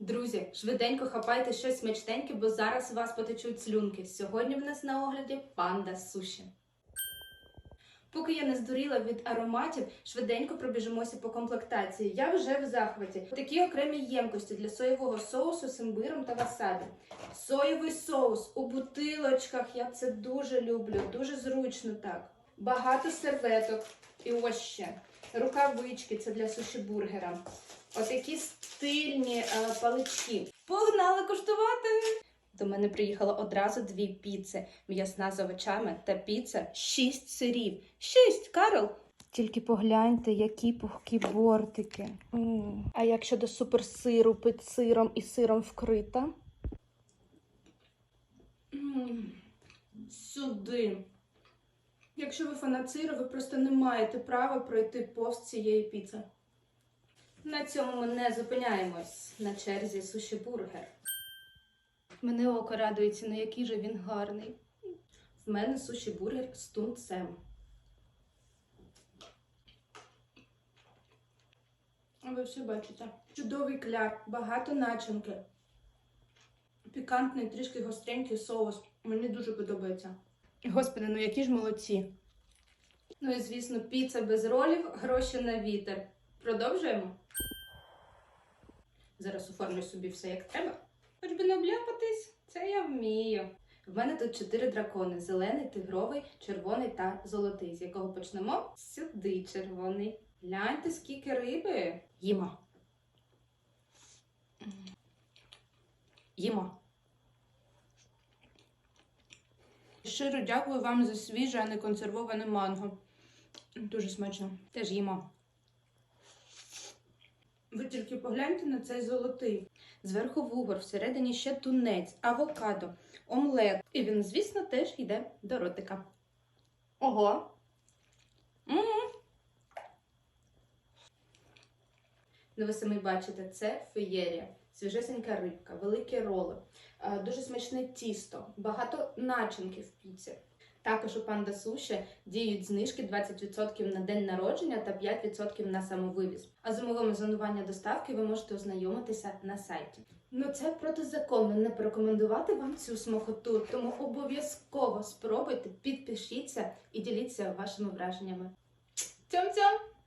Друзі, швиденько хапайте щось смачненьке, бо зараз у вас потечуть слюнки. Сьогодні в нас на огляді панда суші. Поки я не здуріла від ароматів, швиденько пробіжимося по комплектації. Я вже в захваті. Такі окремі ємкості для соєвого соусу з імбиром та васабі. Соєвий соус у бутилочках. Я це дуже люблю, дуже зручно так. Багато серветок. І ось ще рукавички це для суші бургера. Отакі стильні е, палички. Погнали куштувати! До мене приїхало одразу дві піци: м'ясна з овочами та піца шість сирів. Шість, Карл! Тільки погляньте, які пухкі бортики. М. А як щодо суперсиру під сиром і сиром вкрита? Сюди. Якщо ви фанат сиру, ви просто не маєте права пройти повз цієї піци. На цьому ми не зупиняємось. На черзі суші бургер. Мене око радується, на який же він гарний. В мене суші бургер з тунцем. Ви все бачите. Чудовий кляр, багато начинки. Пікантний, трішки гостренький соус. Мені дуже подобається. Господи, ну які ж молодці. Ну і звісно, піца без ролів, гроші на вітер. Продовжуємо. Зараз оформлю собі все як треба. Хоч би не обляпатись, це я вмію. В мене тут чотири дракони: зелений, тигровий, червоний та золотий. З якого почнемо? Сюди червоний. Гляньте, скільки риби. Їмо. Їмо. Щиро дякую вам за свіже, а не консервоване манго. Дуже смачно. Теж їмо. Ви тільки погляньте на цей золотий. Зверху вугор, всередині ще тунець, авокадо, омлет. І він, звісно, теж йде до ротика. Ого. м Ну, ви самі бачите, це феєрія, свіжесенька рибка, великі роли, е, дуже смачне тісто, багато начинки в піці. Також у панда суші діють знижки 20% на день народження та 5% на самовивіз. А з умовами зонування доставки ви можете ознайомитися на сайті. Ну це протизаконно не порекомендувати вам цю смакоту, тому обов'язково спробуйте, підпишіться і діліться вашими враженнями. Цьом-цьом!